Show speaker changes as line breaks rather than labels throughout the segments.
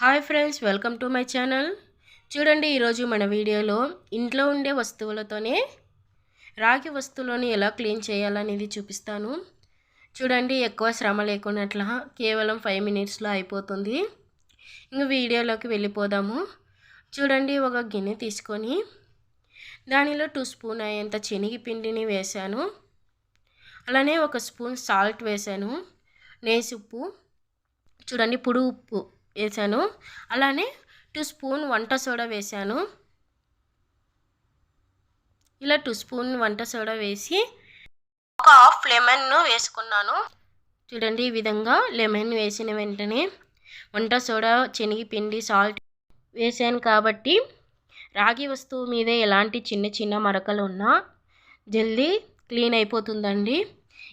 Hi friends welcome to my channel. చూడండి ఈరోజు మన వీడియోలో ఇంట్లో ఉండే వస్తువులతోనే రాగి వస్తువులను ఎలా క్లీన్ చేయాలనేది చూపిస్తాను. చూడండి ఎక్కువ శ్రమ లేకున్నట్లా కేవలం ఫైవ్ మినిట్స్లో అయిపోతుంది. ఇంక వీడియోలోకి వెళ్ళిపోదాము. చూడండి ఒక గిన్నె తీసుకొని దానిలో టూ స్పూన్ అయ్యేంత శనగపిండిని వేశాను. అలానే ఒక స్పూన్ సాల్ట్ వేశాను. నేసుప్పు చూడండి పుడు ఉప్పు. వేసాను. అలానే టూ స్పూన్ వంట సోడా వేసాను. ఇలా టూ స్పూన్ వంట సోడా వేసి ఒక హాఫ్ లెమన్ను వేసుకున్నాను. చూడండి ఈ విధంగా లెమన్ వేసిన వెంటనే వంట సోడా శనగపిండి సాల్ట్ వేసాను కాబట్టి రాగి వస్తువు మీద ఎలాంటి చిన్న చిన్న మరకలు ఉన్నా జల్దీ క్లీన్ అయిపోతుందండి.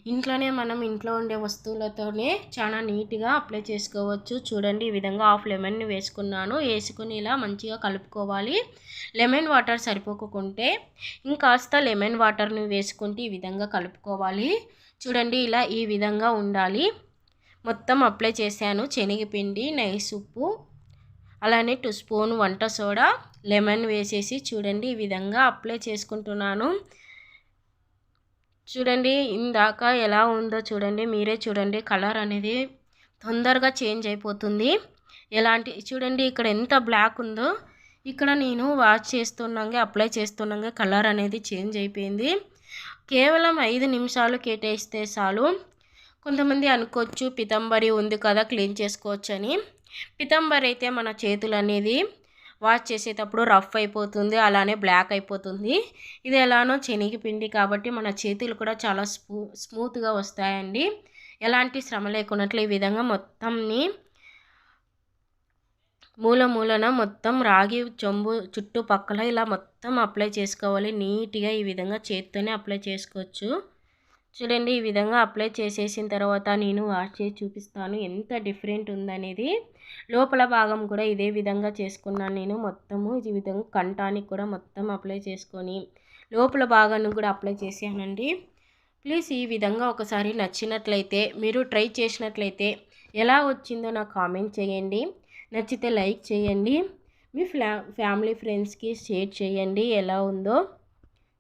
ఇంట్లోనే మనం ఇంట్లో ఉండే వస్తువులతోనే చాలా నీట్గా అప్లై చేసుకోవచ్చు. చూడండి ఈ విధంగా హాఫ్ లెమన్ వేసుకున్నాను. వేసుకుని ఇలా మంచిగా కలుపుకోవాలి. లెమన్ వాటర్ సరిపోకుంటే ఇంకాస్త లెమన్ వాటర్ని వేసుకుంటే ఈ విధంగా కలుపుకోవాలి. చూడండి ఇలా ఈ విధంగా ఉండాలి. మొత్తం అప్లై చేశాను. శనగపిండి నైస్ ఉప్పు అలానే టూ స్పూన్ వంట సోడా లెమన్ వేసేసి చూడండి ఈ విధంగా అప్లై చేసుకుంటున్నాను. చూడండి ఇందాక ఎలా ఉందో చూడండి మీరే చూడండి కలర్ అనేది తొందరగా చేంజ్ అయిపోతుంది. ఎలాంటి చూడండి ఇక్కడ ఎంత బ్లాక్ ఉందో ఇక్కడ నేను వాష్ చేస్తున్నాగా అప్లై చేస్తున్నాగా కలర్ అనేది చేంజ్ అయిపోయింది. కేవలం ఐదు నిమిషాలు కేటాయిస్తే చాలు. కొంతమంది అనుకోవచ్చు పితంబరి ఉంది కదా క్లీన్ చేసుకోవచ్చు అని పితంబరి అయితే మన చేతులు అనేది వాష్ చేసేటప్పుడు రఫ్ అయిపోతుంది అలానే బ్లాక్ అయిపోతుంది. ఇది ఎలానో శనగపిండి కాబట్టి మన చేతులు కూడా చాలా స్మూ స్మూత్గా వస్తాయండి. ఎలాంటి శ్రమ లేకున్నట్లు ఈ విధంగా మొత్తంని మూల మూలన మొత్తం రాగి చెంబు చుట్టుపక్కల ఇలా మొత్తం అప్లై చేసుకోవాలి. నీట్గా ఈ విధంగా చేత్తోనే అప్లై చేసుకోవచ్చు. చూడండి ఈ విధంగా అప్లై చేసేసిన తర్వాత నేను వాష్ చేసి చూపిస్తాను. ఎంత డిఫరెంట్ ఉందనేది లోపల భాగం కూడా ఇదే విధంగా చేసుకున్నాను నేను. మొత్తము ఈ విధంగా కంటానికి కూడా మొత్తం అప్లై చేసుకొని లోపల భాగాన్ని కూడా అప్లై చేసానండి ప్లీజ్ ఈ విధంగా ఒకసారి నచ్చినట్లయితే మీరు ట్రై చేసినట్లయితే ఎలా వచ్చిందో నాకు కామెంట్ చేయండి. నచ్చితే లైక్ చేయండి. మీ ఫ్యా ఫ్యామిలీ ఫ్రెండ్స్కి షేర్ చేయండి. ఎలా ఉందో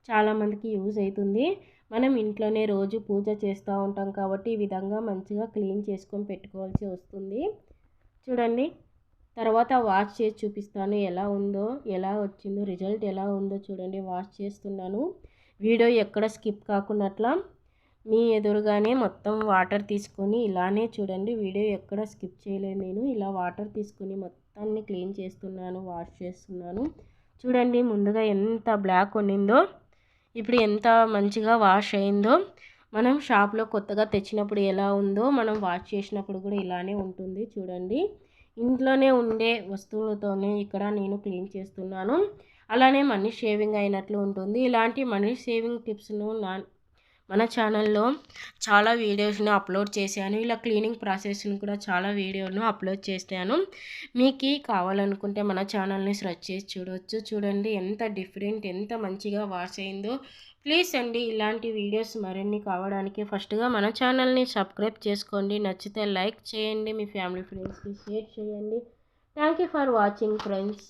చాలామందికి యూజ్ అవుతుంది. మనం ఇంట్లోనే రోజు పూజ చేస్తూ ఉంటాం కాబట్టి ఈ విధంగా మంచిగా క్లీన్ చేసుకొని పెట్టుకోవాల్సి వస్తుంది. చూడండి తర్వాత వాష్ చేసి చూపిస్తాను ఎలా ఉందో ఎలా వచ్చిందో రిజల్ట్ ఎలా ఉందో చూడండి వాష్ చేస్తున్నాను. వీడియో ఎక్కడ స్కిప్ కాకున్నట్లా మీ ఎదురుగానే మొత్తం వాటర్ తీసుకొని ఇలానే చూడండి వీడియో ఎక్కడ స్కిప్ చేయలేదు నేను. ఇలా వాటర్ తీసుకొని మొత్తాన్ని క్లీన్ చేస్తున్నాను వాష్ చేస్తున్నాను. చూడండి ముందుగా ఎంత బ్లాక్ ఉండిందో ఇప్పుడు ఎంత మంచిగా వాష్ అయిందో మనం షాప్లో కొత్తగా తెచ్చినప్పుడు ఎలా ఉందో మనం వాష్ చేసినప్పుడు కూడా ఇలానే ఉంటుంది చూడండి. ఇంట్లోనే ఉండే వస్తువులతోనే ఇక్కడ నేను క్లీన్ చేస్తున్నాను. అలానే మనీ షేవింగ్ అయినట్లు ఉంటుంది. ఇలాంటి మనీ షేవింగ్ టిప్స్ను నా మన ఛానల్లో చాలా వీడియోస్ను అప్లోడ్ చేశాను. ఇలా క్లీనింగ్ ప్రాసెస్ను కూడా చాలా వీడియోను అప్లోడ్ చేశాను మీకు కావాలనుకుంటే మన ఛానల్ని సెర్చ్ చేసి చూడవచ్చు చూడండి ఎంత డిఫరెంట్ ఎంత మంచిగా వాష్ అయిందో. ప్లీజ్ అండి ఇలాంటి వీడియోస్ మరిన్ని కావడానికి ఫస్ట్గా మన ఛానల్ని సబ్స్క్రైబ్ చేసుకోండి. నచ్చితే లైక్ చేయండి మీ ఫ్యామిలీ ఫ్రెండ్స్కి షేర్ చేయండి. Thank you for watching friends.